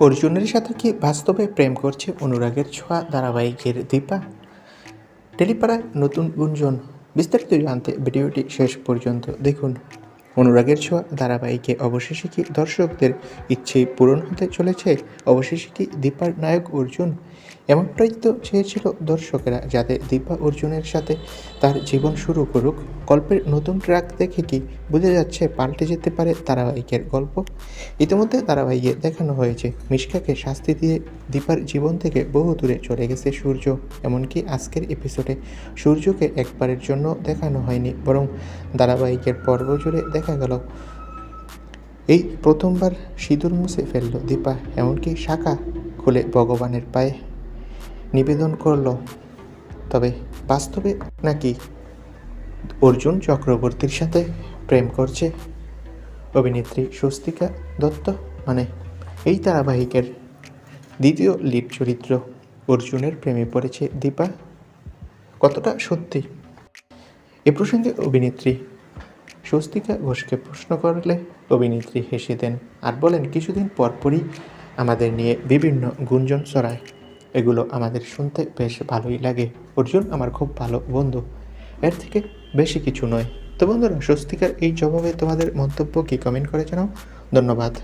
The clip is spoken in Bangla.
অর্জুনের সাথে কি বাস্তবে প্রেম করছে অনুরাগের ছোঁয়া ধারাবাহিকের দীপা? টেলিপাড়ায় নতুন গুঞ্জন, বিস্তারিত জানতে ভিডিওটি শেষ পর্যন্ত দেখুন। অনুরাগের ছোঁয়া ধারাবাহিকে অবশেষে কি দর্শকদের ইচ্ছে পূরণ হতে চলেছে? অবশেষে কি দীপার নায়ক অর্জুন? এমনটাই তো চেয়েছিল দর্শকেরা যাতে দীপা অর্জুনের সাথে তার জীবন শুরু করুক। গল্পের নতুন ট্র্যাক দেখে কি বোঝা যাচ্ছে পাল্টে যেতে পারে ধারাবাহিকের গল্প? ইতিমধ্যে ধারাবাহিকে দেখানো হয়েছে। মিশকাকে শাস্তি দিয়ে দীপার জীবন থেকে বহু দূরে চলে গেছে সূর্য। এমনকি আজকের এপিসোডে সূর্যকে একবারের জন্য দেখানো হয়নি, বরং ধারাবাহিকের পর্ব জুড়ে দেখা গেল। এই প্রথমবার সিঁদুর মুছে ফেলল দীপা, এমনকি শাখা খুলে ভগবানের পায়ে নিবেদন করল। তবে বাস্তবে নাকি অর্জুন চক্রবর্তীর সাথে প্রেম করছে? অভিনেত্রী স্বস্তিকা দত্ত মানে এই ধারাবাহিকের দ্বিতীয় লিড চরিত্র অর্জুনের প্রেমে পড়েছে দীপা। কতটা সত্যি? এ প্রসঙ্গে অভিনেত্রী স্বস্তিকা ঘোষকে প্রশ্ন করলে অভিনেত্রী হেসে দেন আর বলেন, কিছুদিন পরপরই আমাদের নিয়ে বিভিন্ন গুঞ্জন ছড়ায়। এগুলো আমাদের শুনতে বেশ ভালোই লাগে। অর্জুন আমার খুব ভালো বন্ধু। এর থেকে বেশি কিছু নয়। তো বন্ধুরা, স্বস্তিকার এই জবাবে তোমাদের মন্তব্য কি? কমেন্ট করে জানাও। ধন্যবাদ।